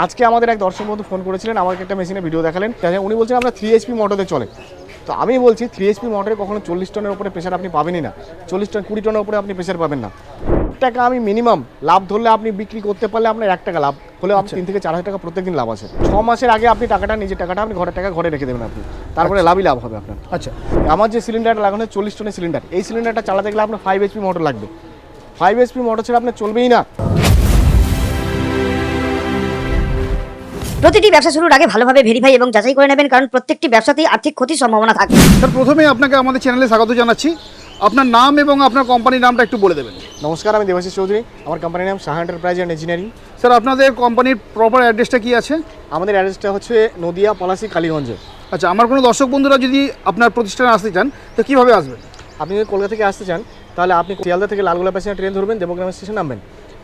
আজকে আমাদের এক দর্শক বন্ধু ফোন করেছিলেন আমাকে একটা মেশিনে ভিডিও দেখালেন। উনি বলছেন আমরা থ্রি এইচপি মোটরে চলে। তো আমি বলছি থ্রি এইচপি মোটরে কখনো চল্লিশ টনের উপরে প্রেশার আপনি পাবেনই না। চল্লিশ টন কুড়ি টনের উপরে আপনি প্রেশার পাবেন না। টাকা আমি মিনিমাম লাভ ধরলে আপনি বিক্রি করতে পারলে আপনার এক টাকা লাভ হলে আপনি তিন থেকে চার হাজার টাকা প্রত্যেকদিন লাভ আছে। ছ মাসের আগে আপনি টাকাটা নিজের টাকাটা আপনি ঘরের টাকা ঘরে রেখে দেবেন আপনি। তারপরে লাভই লাভ হবে আপনার। আচ্ছা। আমার যে সিলিন্ডারটা লাগানো চল্লিশ টনের সিলিন্ডার এই সিলিন্ডারটা চালাতে গেলে আপনার ফাইভ এইচপি মোটর লাগবে। ফাইভ এইচপি মোটর ছাড়া আপনার চলবেই না। প্রতিটি ব্যবসা শুরুর আগে ভালোভাবে ভেরিফাই এবং যাচাই করে নেবেন কারণ প্রত্যেকটি ব্যবসাতেই আর্থিক ক্ষতির সম্ভাবনা থাকে। স্যার প্রথমে আপনাকে আমাদের চ্যানেলে স্বাগত জানাচ্ছি। আপনার নাম এবং আপনার কোম্পানির নামটা একটু বলে দেবেন। নমস্কার আমি দেবাশিস চৌধুরী। আমার কোম্পানির নাম Shah enterprise and engineering sir আপনাদের কোম্পানির প্রপার অ্যাড্রেসটা কি আছে? আমাদের অ্যাড্রেসটা হচ্ছে নদিয়া পলাশি কালীগঞ্জে। আচ্ছা আমার কোনো দর্শক বন্ধুরা যদি আপনার প্রতিষ্ঠানে আসতে চান তো কীভাবে আসবেন? আপনি যদি কলকাতা থেকে আসতে চান তাহলে আপনি শিয়ালদা থেকে লালগোলা প্যাসেঞ্জার ট্রেন ধরবেন দেবগ্রাম স্টেশন নামবেন।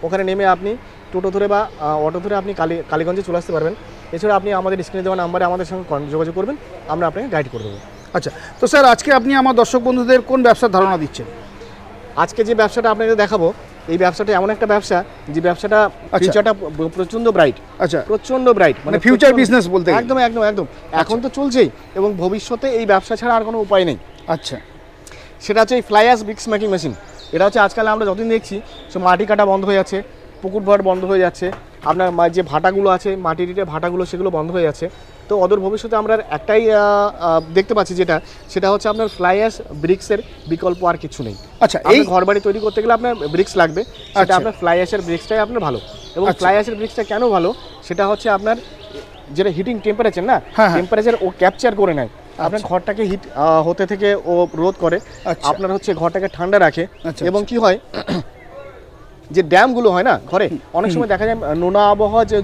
ওখানে নেমে আপনি টোটো ধরে বা অটো ধরে আপনি কালী কালীগঞ্জে চলে আসতে পারবেন। এছাড়া আপনি আমাদের স্ক্রিনে দেওয়া নাম্বারে আমাদের সঙ্গে যোগাযোগ করবেন আমরা আপনাকে গাইড করে দেবো। আচ্ছা তো স্যার আজকে আপনি আমার দর্শক বন্ধুদের কোন ব্যবসার ধারণা দিচ্ছেন? আজকে যে ব্যবসাটা আপনাকে দেখাবো এই ব্যবসাটা এমন একটা ব্যবসা যে ব্যবসাটা আচ্ছা। ফিউচারটা প্রচণ্ড ব্রাইট আচ্ছা। প্রচণ্ড ব্রাইট মানে ফিউচার বিজনেস বলতে একদম একদম একদম। এখন তো চলছেই এবং ভবিষ্যতে এই ব্যবসা ছাড়া আর কোনো উপায় নেই। আচ্ছা। সেটা হচ্ছে এই ফ্লাইয়াস ব্রিক্স মেকিং মেশিন এটা হচ্ছে আজকাল আমরা যতদিন দেখছি সে মাটি কাটা বন্ধ হয়ে যাচ্ছে পুকুর ভর বন্ধ হয়ে যাচ্ছে আপনার যে ভাটাগুলো আছে মাটির ইটের ভাটাগুলো সেগুলো বন্ধ হয়ে যাচ্ছে তো অদূর ভবিষ্যতে আমরা একটাই দেখতে পাচ্ছি যেটা সেটা হচ্ছে আপনার ফ্লাইয়াস ব্রিক্সের বিকল্প আর কিছু নেই আচ্ছা এই ঘর বাড়ি তৈরি করতে গেলে আপনার ব্রিক্স লাগবে সেটা আচ্ছা। আপনার ফ্লাই অ্যাশের ব্রিক্সটাই আপনার ভালো এবং। ফ্লাই অ্যাশের ব্রিক্সটা কেন ভালো সেটা হচ্ছে আপনার যেটা হিটিং টেম্পারেচার না হ্যাঁ, হ্যাঁ। টেম্পারেচার ও ক্যাপচার করে নেয় আপনার ঘরটাকে হিট হতে থেকে ও রোধ করে আচ্ছা। আপনার হচ্ছে ঘরটাকে ঠান্ডা রাখে আচ্ছা, এবং কি হয় যে ড্যামগুলো হয় না ঘরে অনেক সময় দেখা যায় নোনা আবহাওয়া যে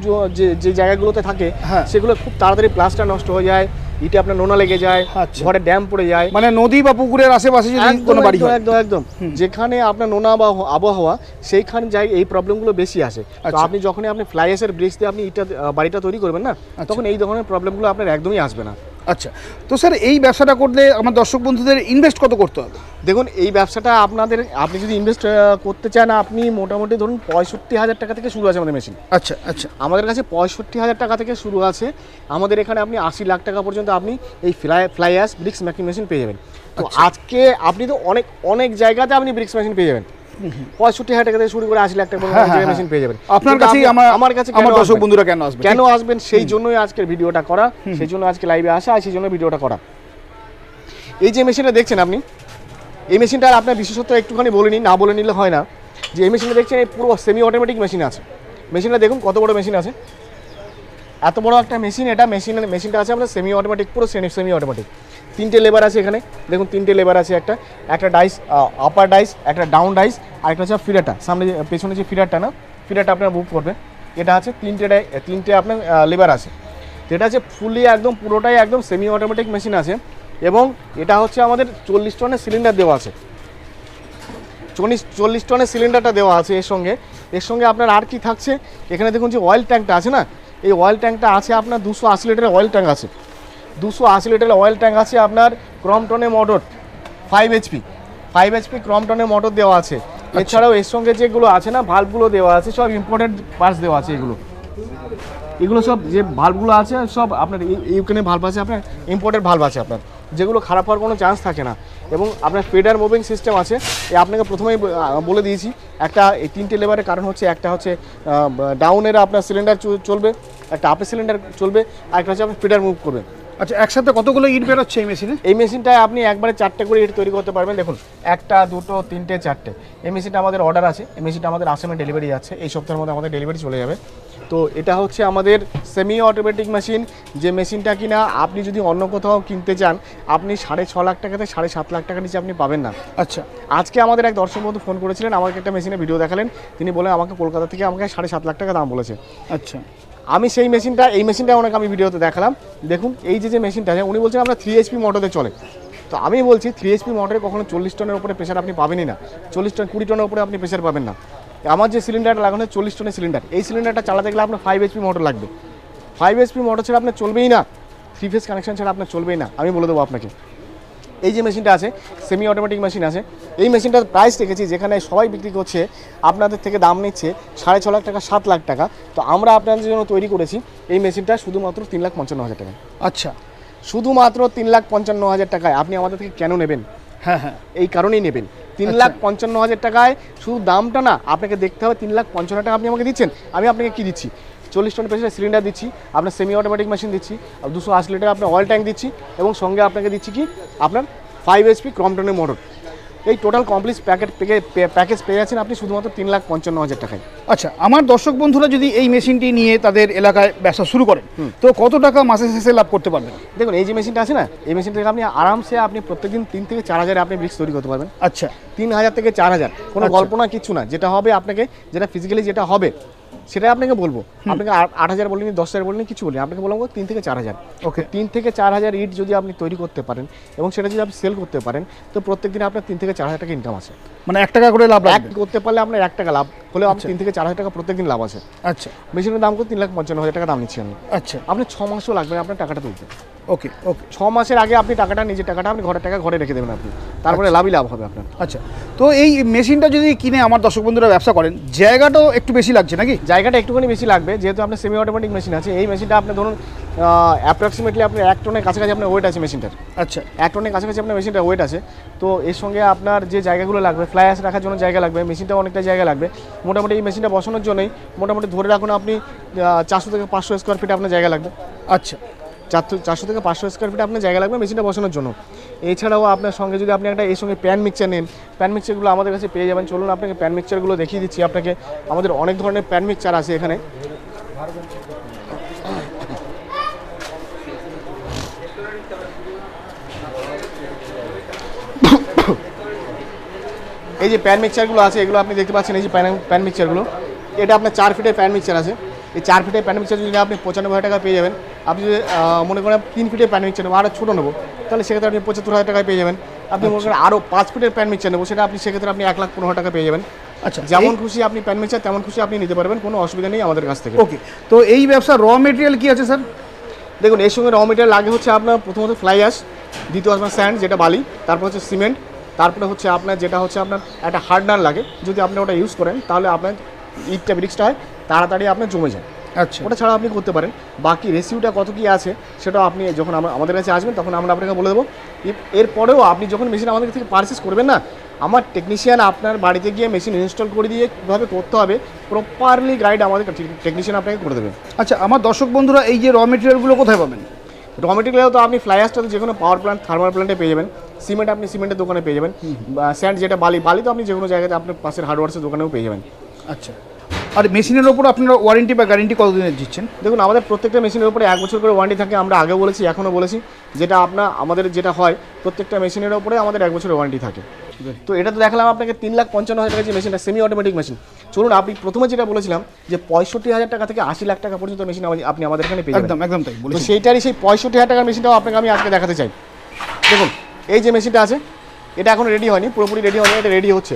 যে- জায়গাগুলোতে থাকে হ্যাঁ। সেগুলো খুব তাড়াতাড়ি প্লাস্টার নষ্ট হয়ে যায় ইটে আপনার নোনা লেগে যায় আচ্ছা। ঘরে ড্যাম পড়ে যায় মানে নদী বা পুকুরের আশেপাশে যদি একদম কোনো বাড়ি একদম হয় একদম একদম যেখানে আপনার নোনা আবহাওয়া- আবহাওয়া সেইখানে যাই এই প্রবলেমগুলো বেশি আসে তো আচ্ছা। আপনি যখনই আপনি ফ্লাইএসের ব্রিজ দিয়ে আপনি ইটা বাড়িটা তৈরি করবেন না আচ্ছা। তখন এই ধরনের প্রবলেমগুলো আপনার একদমই আসবে না আচ্ছা তো স্যার এই ব্যবসাটা করলে আমার দর্শক বন্ধুদের ইনভেস্ট কত করতে হবে? দেখুন এই ব্যবসাটা আপনাদের আপনি যদি ইনভেস্ট করতে চান আপনি মোটামুটি ধরুন পঁয়ষট্টি হাজার টাকা থেকে শুরু আছে আমাদের মেশিন আচ্ছা আচ্ছা। আমাদের কাছে পঁয়ষট্টি হাজার টাকা থেকে শুরু আছে। আমাদের এখানে আপনি আশি লাখ টাকা পর্যন্ত আপনি এই fly fly fly ash bricks making machine পেয়ে যাবেন। তো আচ্ছা। আজকে আপনি তো অনেক অনেক জায়গাতে আপনি ব্রিক্স মেশিন পেয়ে যাবেন। পঁয়ষট্টি হাজার টাকা থেকে শুরু করে আশি লাখ টাকা পর্যন্ত হ্যাঁ, হ্যাঁ, মেশিন পেয়ে যাবেন। আপনার আপনি- আমার আমার কাছে আমার দর্শক বন্ধুরা কেন আসবে কেন আসবেন? সেই জন্যই আজকের ভিডিওটা করা সেই জন্য আজকে লাইভে আসা আর সেই জন্য ভিডিওটা করা। এই যে মেশিনটা দেখছেন আপনি এই মেশিনটা আর আপনার বিশেষত্ব একটুখানি বলে নিন না বলে নিলে হয় না। যে এই মেশিনটা দেখছেন এই পুরো সেমি অটোমেটিক মেশিন আছে। মেশিনটা দেখুন কত বড় মেশিন আছে। এত বড় একটা মেশিন এটা মেশিনের মেশিনটা আছে আমরা সেমি অটোমেটিক পুরো সেমি অটোমেটিক তিনটে লেবার আছে এখানে। দেখুন, তিনটে লেবার আছে একটা। একটা ডাইস আপার ডাইস একটা ডাউন ডাইস আর একটা হচ্ছে ফিডারটা সামনে যে, পেছনে যে ফিডারটা না ফিডারটা আপনার বুক করবে এটা আছে তিনটে ডাই- তিনটে আপনার লেবার আছে। যেটা আছে ফুলি একদম, পুরোটাই একদম সেমি অটোমেটিক মেশিন আছে। এবং এটা হচ্ছে আমাদের চল্লিশ টনের সিলিন্ডার দেওয়া আছে। চল্লিশ চল্লিশ টনের সিলিন্ডারটা দেওয়া আছে এর সঙ্গে। এর সঙ্গে আপনার আর কি থাকছে? এখানে দেখুন যে অয়েল ট্যাঙ্কটা আছে না? এই অয়েল ট্যাঙ্কটা আছে আপনার দুশো আশি লিটারের অয়েল ট্যাঙ্ক আছে। দুশো আশি লিটারের অয়েল ট্যাঙ্ক আছে আপনার ক্রমটনের motor five HP five HP ক্রমটনের motor দেওয়া আছে। এছাড়াও এর সঙ্গে যেগুলো আছে না ভাল্বগুলো দেওয়া আছে সব ইম্পোর্টেড পার্টস দেওয়া আছে এগুলো। এগুলো সব যে ভাল্বগুলো আছে সব আপনার ইউক্রেনে ভাল্ব আছে আপনার ইম্পোর্টেড ভাল্ব আছে আপনার। যেগুলো খারাপ হওয়ার কোনো চান্স থাকে না। এবং আপনার ফেডার মুভিং সিস্টেম আছে এ আপনাকে প্রথমেই বলে দিয়েছি একটা এই তিনটে লেবারের কারণ হচ্ছে একটা হচ্ছে ডাউনের আপনার সিলিন্ডার চলবে একটা আপের সিলিন্ডার চলবে আর একটা হচ্ছে আপনি ফিডার মুভ করবে। আচ্ছা একসাথে কতগুলো ইট বেরোচ্ছে এই মেশিনে? এই মেশিনটায় আপনি একবারে চারটে করে ইট তৈরি করতে পারবেন। দেখুন একটা দুটো তিনটে চারটে। এই মেশিনটা আমাদের অর্ডার আছে। এই মেশিনটা আমাদের আসামে ডেলিভারি যাচ্ছে। এই সপ্তাহের মধ্যে আমাদের ডেলিভারি চলে যাবে। তো এটা হচ্ছে আমাদের সেমি অটোমেটিক মেশিন যে মেশিনটা কিনা আপনি যদি অন্য কোথাও কিনতে চান আপনি সাড়ে ছ লাখ টাকাতে সাড়ে সাত লাখ টাকা নিচে আপনি পাবেন না। আচ্ছা। আজকে আমাদের এক দর্শক বন্ধু ফোন করেছিলেন আমাকে একটা মেশিনে ভিডিও দেখালেন। তিনি বলেন আমাকে কলকাতা থেকে আমাকে সাড়ে সাত লাখ টাকা দাম বলেছে। আচ্ছা। আমি সেই মেশিনটা, এই মেশিনটা ওনাকে আমি ভিডিওতে দেখালাম। দেখুন, এই যে যে মেশিনটা আছে, উনি বলছেন আমরা থ্রি এইচপি মোটরে চলে। তো আমি বলছি থ্রি এইচপি মোটরে কখনো চল্লিশ টনের উপরে প্রেশার আপনি পাবেনই না। চল্লিশ টন কুড়ি টনের উপরে আপনি প্রেশার পাবেন না। আমার যে সিলিন্ডারটা লাগানো চল্লিশ টনের সিলিন্ডার এই সিলিন্ডারটা চালাতে গেলে আপনার ফাইভ এইচপি মোটর লাগবে। ফাইভ এইচপি মোটর ছাড়া আপনার চলবেই না। থ্রি ফেস কানেকশন ছাড়া আপনার চলবেই না। আমি বলে দেবো আপনাকে। এই যে মেশিনটা আছে সেমি অটোমেটিক মেশিন আছে এই মেশিনটার প্রাইস রেখেছি যেখানে সবাই বিক্রি করছে আপনাদের থেকে দাম নিচ্ছে সাড়ে ছ লাখ টাকা সাত লাখ টাকা। তো আমরা আপনাদের জন্য তৈরি করেছি এই মেশিনটা শুধুমাত্র তিন লাখ পঞ্চান্ন হাজার টাকায়। আচ্ছা। শুধুমাত্র তিন লাখ পঞ্চান্ন হাজার টাকায়। আপনি আমাদের থেকে কেন নেবেন? হ্যাঁ হ্যাঁ। এই কারণেই নেবেন। তিন আচ্ছা। লাখ পঞ্চান্ন হাজার টাকায় শুধু দামটা না আপনাকে দেখতে হবে তিন লাখ পঞ্চান্ন টাকা আপনি আমাকে দিচ্ছেন আমি আপনাকে কি দিচ্ছি? চল্লিশ টন প্রেসারের সিলিন্ডার দিচ্ছি আপনার সেমি অটোমেটিক মেশিন দিচ্ছি আর দুশো আশি লিটার আপনার অয়েল ট্যাঙ্ক দিচ্ছি এবং সঙ্গে আপনাকে দিচ্ছি কি আপনার ফাইভ এইচপি ক্রমটনের মোটর এই টোটাল কমপ্লিট প্যাকেট প্যাকেজ পেয়ে যাচ্ছেন আপনি শুধুমাত্র তিন লাখ পঞ্চান্ন হাজার টাকায়। আচ্ছা আমার দর্শক বন্ধুরা যদি এই মেশিনটি নিয়ে তাদের এলাকায় ব্যবসা শুরু করেন তো কত টাকা মাসে শেষে লাভ করতে পারবেন? দেখুন এই যে মেশিনটা আছে না এই মেশিন থেকে আপনি আরামসে আপনি প্রত্যেকদিন তিন থেকে চার হাজার আপনি ব্রিক্স তৈরি করতে পারবেন। আচ্ছা। তিন হাজার থেকে চার হাজার কোনো আচ্ছা। গল্প না কিচ্ছু না। যেটা হবে আপনাকে যেটা ফিজিক্যালি যেটা হবে সেটাই আপনাকে বলব। আপনাকে আট হাজার বলিনি দশ হাজার বলিনি কিছু বলিনি। আপনাকে বলব তিন থেকে চার হাজার। ওকে। তিন থেকে চার হাজার ইট যদি আপনি তৈরি করতে পারেন এবং সেটা যদি আপনি সেল করতে পারেন তো প্রত্যেক দিন আপনার তিন থেকে চার হাজার টাকা ইনকাম আছে। মানে এক টাকা করে লাভ এক করতে পারলে আপনার এক টাকা লাভ হলে আপনার আচ্ছা। তিন থেকে চার হাজার টাকা প্রত্যেক দিন লাভ আছে। আচ্ছা। মেশিনের দাম করে তিন লাখ পঞ্চান্ন হাজার টাকা দাম নিচ্ছি আমি। আচ্ছা। আপনার ছ মাসও লাগবে আপনার টাকাটা তুলতে। ওকে ওকে ছ মাসের আগে আপনি টাকাটা নিজের টাকাটা আপনি ঘরের টাকা ঘরে রেখে দেবেন আপনি। তারপরে লাভই লাভ হবে আপনার। আচ্ছা। তো এই মেশিনটা যদি কিনে আমার দর্শক বন্ধুরা ব্যবসা করেন জায়গাটাও একটু বেশি লাগছে নাকি? জায়গাটা একটুখানি বেশি লাগবে যেহেতু আপনার সেমি অটোমেটিক মেশিন আছে। এই মেশিনটা আপনার ধরুন অ্যাপ্রক্সিমেটলি আপনার এক টনের কাছাকাছি আপনার ওয়েট আছে মেশিনটার আচ্ছা। এক টনের কাছাকাছি আপনার মেশিনটার ওয়েট আছে। তো এর সঙ্গে আপনার যে জায়গাগুলো লাগবে ফ্লাইয়াস রাখার জন্য জায়গা লাগবে মেশিনটাও অনেকটা জায়গা লাগবে। মোটামুটি এই মেশিনটা বসানোর জন্যই মোটামুটি ধরে রাখুন আপনি চারশো থেকে পাঁচশো স্কোয়ার ফিট আপনার জায়গা লাগবে। আচ্ছা। চারশো চারশো থেকে পাঁচশো স্কোয়ার ফিট আপনার জায়গা লাগবে মেশিনটা বসানোর জন্য। এছাড়াও আপনার সঙ্গে যদি আপনি একটা এর সঙ্গে প্যান মিক্সচার নেন প্যান মিক্সচারগুলো আমাদের কাছে পেয়ে যাবেন। চলুন আপনাকে প্যান মিক্সচারগুলো দেখিয়ে দিচ্ছি আপনাকে। আমাদের অনেক ধরনের প্যান মিক্সচার আছে এখানে। এই যে প্যান মিক্সচারগুলো আছে, এগুলো আপনি দেখতে পাচ্ছেন, এই যে প্যান প্যান মিক্সচারগুলো এটা আপনার চার ফিটের প্যান মিক্সচার আছে। এই চার ফিটের প্যান মিক্সচার যদি আপনি পঁচানব্বই টাকা পেয়ে যাবেন আপনি যদি মনে করেন তিন ফিটের প্যান মিক্সচার নেব আরও ছোটো নেব তাহলে সেক্ষেত্রে আপনি পঁচাত্তর হাজার টাকায় পেয়ে যাবেন। আপনি মনে করেন আরও পাঁচ ফিটের প্যান মিক্সচার নেব সেটা আপনি সেক্ষেত্রে আপনি এক লাখ পনেরো হাজার টাকা পেয়ে যাবেন। আচ্ছা যেমন খুশি আপনি প্যান মিক্সচার তেমন খুশি আপনি নিতে পারবেন কোনো অসুবিধা নেই আমাদের কাছ থেকে। ওকে তো এই ব্যবসা র মেটেরিয়াল কী আছে স্যার? দেখুন এর সঙ্গে র মেটেরিয়াল লাগে হচ্ছে আপনার প্রথমত ফ্লাই অ্যাশ দ্বিতীয় আপনার স্যান্ড যেটা বালি তারপর হচ্ছে সিমেন্ট তারপরে হচ্ছে আপনার যেটা হচ্ছে আপনার একটা হার্ডনার লাগে যদি আপনি ওটা ইউজ করেন তাহলে আপনার ইটটা ব্রিক্সটা হয় তাড়াতাড়ি আপনার জমে যায়। আচ্ছা। ওটা ছাড়া আপনি করতে পারেন। বাকি রেসিউটা কত কি আছে সেটা আপনি যখন আমরা আমাদের কাছে আসবেন তখন আমরা আপনাকে বলে দেবো। এর- এরপরেও আপনি যখন মেশিন আমাদের থেকে পারচেস করবেন না আমার টেকনিশিয়ান আপনার বাড়িতে গিয়ে মেশিন ইনস্টল করে দিয়ে কীভাবে করতে হবে প্রপারলি গাইড আমাদের টেকনিশিয়ান আপনাকে করে দেবে। আচ্ছা আমার দর্শক বন্ধুরা এই যে র মেটেরিয়ালগুলো কোথায় পাবেন? র মেটেরিয়াল তো আপনি ফ্লাই অ্যাশটা তো যে কোনো পাওয়ার প্ল্যান্ট থার্মাল প্ল্যান্টে পেয়ে যাবেন। সিমেন্ট আপনি সিমেন্টের দোকানে পেয়ে যাবেন। স্যান্ড যেটা বালি বালি তো আপনি যে কোনো জায়গাতে আপনার পাশের হার্ডওয়ার্সের দোকানেও পেয়ে যাবেন। আচ্ছা। আর মেশিনের ওপর আপনারা ওয়ারেন্টি বা গ্যারেন্টি কতদিনের দিচ্ছেন? দেখুন আমাদের প্রত্যেকটা মেশিনের উপরে এক বছর করে ওয়ারেন্টি থাকে আমরা আগেও বলেছি এখনও বলেছি যেটা আপনার আমাদের যেটা হয় প্রত্যেকটা মেশিনের ওপরে আমাদের এক বছরের ওয়ারেন্টি থাকে। তো এটা তো দেখালাম আপনাকে তিন লাখ পঞ্চান্ন হাজার টাকা যে মেশিনটা সেমি অটোমেটিক মেশিন চলুন আপনি প্রথমে যেটা বলেছিলাম যে পঁয়ষট্টি হাজার টাকা থেকে আশি লাখ টাকা পর্যন্ত মেশিন আপনি আমাদের এখানে পেয়ে একদম একদম তাই তো সেইটারই সেই পঁয়ষট্টি হাজার টাকার মেশিনটাও আপনাকে আমি আজকে দেখাতে চাই। দেখুন এই যে মেশিনটা আছে এটা এখন রেডি হয়নি পুরোপুরি রেডি হয়নি এটা রেডি হচ্ছে।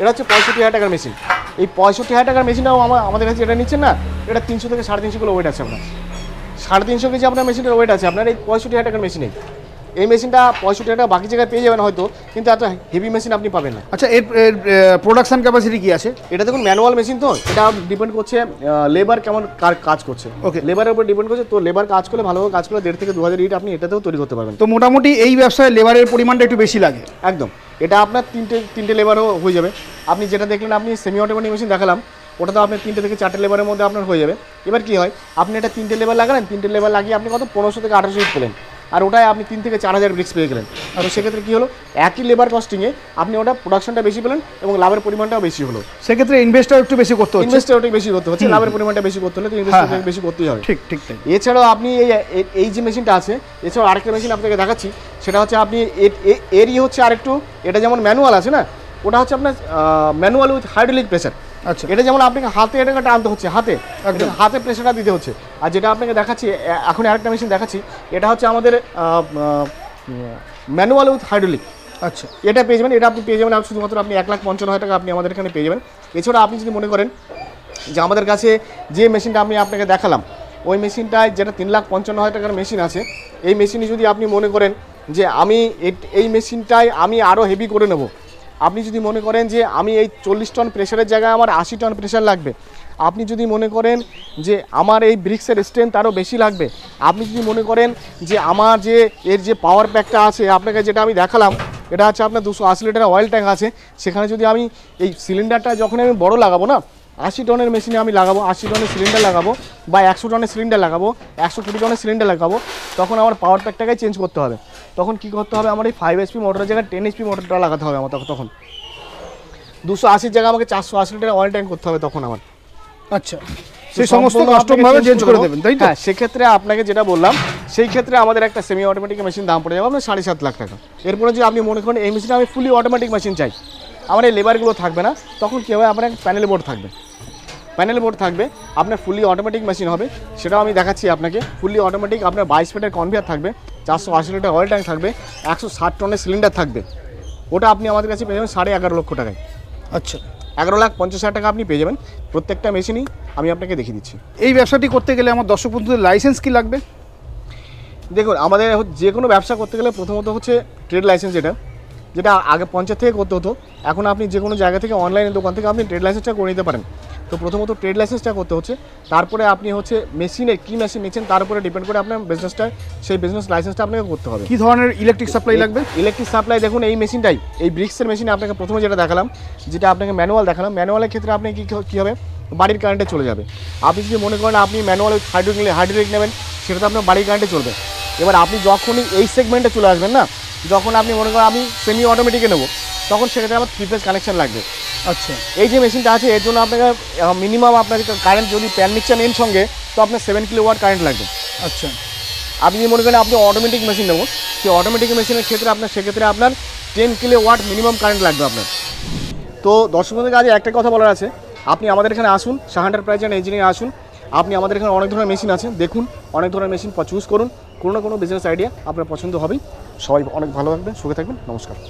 এটা হচ্ছে পঁয়ষট্টি হাজার টাকার মেশিন এই পঁয়ষট্টি হাজার টাকার মেশিনটাও আমার আমাদের কাছে যেটা নিচ্ছেন না, এটা তিনশো থেকে সাড়ে তিনশো কিলো ওয়েট আছে আপনার। সাড়ে তিনশো কেজি আপনার মেশিনের ওয়েট আছে। আপনার এই পঁয়ষট্টি হাজার টাকার মেশিনে এই মেশিনটা পঁয়ষট্টি টাকা বাকি জায়গায় পেয়ে যাবেন হয়তো কিন্তু এত হেভি মেশিন আপনি পাবেন না। আচ্ছা এর প্রোডাকশন ক্যাপাসিটি কি আছে? এটা দেখুন ম্যানুয়াল মেশিন তো এটা ডিপেন্ড করছে লেবার কেমন কার- কাজ করছে। ওকে লেবারের উপর ডিপেন্ড করছে তো লেবার কাজ করলে ভালোভাবে কাজ করলে দেড় থেকে দু হাজার ইট আপনি এটাতেও তৈরি করতে পারবেন। তো মোটামুটি এই ব্যবসায় লেবারের পরিমাণটা একটু বেশি লাগে? একদম। এটা আপনার তিনটে তিনটে লেবারও হয়ে যাবে। আপনি যেটা দেখলেন আপনি সেমি অটোমেটিক মেশিন দেখালাম ওটা তো আপনার তিনটে থেকে চারটে লেবারের মধ্যে আপনার হয়ে যাবে। এবার কি হয় আপনি এটা তিনটে লেবার লাগালেন তিনটে লেবার লাগিয়ে আপনি কত পনেরোশো থেকে আঠারোশো ইট পেলেন। আর ওটায় আপনি তিন থেকে চার হাজার ব্রিক্স পেয়ে গেলেন। তো সেক্ষেত্রে কী হলো? একই লেবার কস্টিংয়ে আপনি ওটা প্রোডাকশনটা বেশি পেলেন এবং লাভের পরিমাণটাও বেশি হলো। সেক্ষেত্রে ইনভেস্টটাও একটু বেশি করতে হচ্ছে। ইনভেস্টটা একটু বেশি করতে হচ্ছে লাভের পরিমাণটা বেশি করতে হলে তো ইনভেস্ট হ্যাঁ, বেশি করতেই হবে। ঠিক ঠিক এছাড়াও আপনি এই এই যে মেশিনটা আছে এছাড়াও আরেকটা মেশিন আপনাকে দেখাচ্ছি সেটা হচ্ছে আপনি এরই হচ্ছে আরেকটু এটা যেমন ম্যানুয়াল আছে না ওটা হচ্ছে আপনার ম্যানুয়াল উইথ হাইড্রোলিক প্রেসার আচ্ছা। এটা যেমন আপনাকে হাতে এটাকে টানতে হচ্ছে হাতে। একদম। হাতে প্রেসারটা দিতে হচ্ছে। আর যেটা আপনাকে দেখাচ্ছি এখন আরেকটা মেশিন দেখাচ্ছি এটা হচ্ছে আমাদের ম্যানুয়াল উইথ হাইড্রোলিক আচ্ছা। এটা পেয়ে যাবেন এটা আপনি পেয়ে যাবেন শুধুমাত্র আপনি এক লাখ পঞ্চান্ন হাজার টাকা আপনি আমাদের এখানে পেয়ে যাবেন। এছাড়া আপনি যদি মনে করেন যে আমাদের কাছে যে মেশিনটা আমি আপনাকে দেখালাম ওই মেশিনটায় যেটা তিন লাখ পঞ্চান্ন হাজার টাকার মেশিন আছে এই মেশিনে যদি আপনি মনে করেন যে আমি এই মেশিনটায় আমি আরও হেভি করে নেব আপনি যদি মনে করেন যে আমি এই চল্লিশ টন প্রেশারের জায়গায় আমার আশি টন প্রেশার লাগবে, আপনি যদি মনে করেন যে আমার এই ব্রিক্সের স্ট্রেংথ আরও বেশি লাগবে, আপনি যদি মনে করেন যে আমার যে এর যে পাওয়ার প্যাকটা আছে, আপনাকে যেটা আমি দেখালাম, এটা হচ্ছে আপনার দুশো আশি লিটার অয়েল ট্যাঙ্ক আছে, সেখানে যদি আমি এই সিলিন্ডারটা যখন আমি বড় লাগাবো না, আশি টনের মেশিনে আমি লাগাবো, আশি টনের সিলিন্ডার লাগাবো বা একশো টনের সিলিন্ডার লাগাবো একশো কুড়ি টনের সিলিন্ডার লাগাবো তখন আমার পাওয়ার প্যাকটাকে চেঞ্জ করতে হবে। তখন কি করতে হবে? আমার এই ফাইভ এসপি মোটরের জায়গায় টেন এসপি মোটরটা লাগাতে হবে আমার তখন- দুশো আশির জায়গায় আমাকে চারশো আশি লিটার অয়েল ট্যাঙ্ক করতে হবে তখন আমার। আচ্ছা। সেই সমস্ত সম্পূর্ণ কাস্টম ভাবে চেঞ্জ করে দেবেন তাই হ্যাঁ সেক্ষেত্রে আপনাকে যেটা বললাম সেই ক্ষেত্রে আমাদের একটা সেমি অটোমেটিক মেশিন দাম পড়ে যাবে আপনার সাড়ে সাত লাখ টাকা। এরপরে যদি আপনি মনে করেন এই মেশিনে আমি ফুলি অটোমেটিক মেশিন চাই আমার এই লেবারগুলো থাকবে না তখন কী হবে? আপনার প্যানেল বোর্ড থাকবে। প্যানেল বোর্ড থাকবে আপনার ফুলি অটোমেটিক মেশিন হবে সেটাও আমি দেখাচ্ছি আপনাকে। ফুলি অটোমেটিক আপনার বাইশ ফিটের কনভিয়ার থাকবে চারশো আশি লিটার অয়েল ট্যাঙ্ক থাকবে একশো ষাট টনের সিলিন্ডার থাকবে। ওটা আপনি আমাদের কাছে পেয়ে যাবেন সাড়ে এগারো লক্ষ টাকায়। আচ্ছা। এগারো লাখ পঞ্চাশ হাজার টাকা আপনি পেয়ে যাবেন প্রত্যেকটা মেশিনই আমি আপনাকে দেখিয়ে দিচ্ছি। এই ব্যবসাটি করতে গেলে আমার দর্শক বন্ধুদের লাইসেন্স কি লাগবে? দেখুন আমাদের যে কোনো ব্যবসা করতে গেলে প্রথমত হচ্ছে ট্রেড লাইসেন্স যেটা যেটা আগে পঞ্চায়েত থেকে করতে হতো এখন আপনি যে কোনো জায়গা থেকে অনলাইনের দোকান থেকে আপনি ট্রেড লাইসেন্সটা করে নিতে পারেন। তো প্রথমত ট্রেড লাইসেন্সটা করতে হচ্ছে তারপরে আপনি হচ্ছে মেশিনে কী মেশিন নিচ্ছেন তার উপরে ডিপেন্ড করে আপনার বিজনেসটা সেই বিজনেস লাইসেন্সটা আপনাকে করতে হবে। কি ধরনের ইলেকট্রিক সাপ্লাই লাগবে? ইলেকট্রিক সাপ্লাই দেখুন এই মেশিনটাই এই ব্রিক্সের মেশিনে আপনাকে প্রথমে যেটা দেখালাম যেটা আপনাকে ম্যানুয়াল দেখালাম ম্যানুয়ালের ক্ষেত্রে আপনি কী কী হবে? বাড়ির কারেন্টে চলে যাবে। আপনি যদি মনে করেন আপনি ম্যানুয়াল হাইড্রোলিক হাইড্রোলিক নেবেন সেটা তো আপনার বাড়ির কারেন্টে চলবে। এবার আপনি যখনই এই সেগমেন্টে চলে আসবেন না যখন আপনি মনে করেন আমি সেমি অটোমেটিকে নেব তখন সেক্ষেত্রে আমার থ্রি ফেজ কানেকশন লাগবে। আচ্ছা। এই যে মেশিনটা আছে এর জন্য আপনাকে মিনিমাম আপনার কারেন্ট যদি প্যান মিক্সচার নেন সঙ্গে তো আপনার সেভেন কিলো ওয়াট কারেন্ট লাগবে। আচ্ছা। আপনি যদি মনে করেন আপনি অটোমেটিক মেশিন নেব সেই অটোমেটিক মেশিনের ক্ষেত্রে আপনার সেক্ষেত্রে আপনার ten kilowatt minimum current লাগবে আপনার। তো দর্শকদের কাছে একটা কথা বলার আছে আপনি আমাদের এখানে আসুন শাহান্ডার প্রাইজ অ্যান্ড ইঞ্জিনিয়ার আসুন আপনি আমাদের এখানে অনেক ধরনের মেশিন আছে দেখুন অনেক ধরনের মেশিন চুজ করুন কোনো না কোনো বিজনেস আইডিয়া আপনার পছন্দ হবেই। সবাই অনেক ভালো থাকবেন সুখে থাকবেন নমস্কার।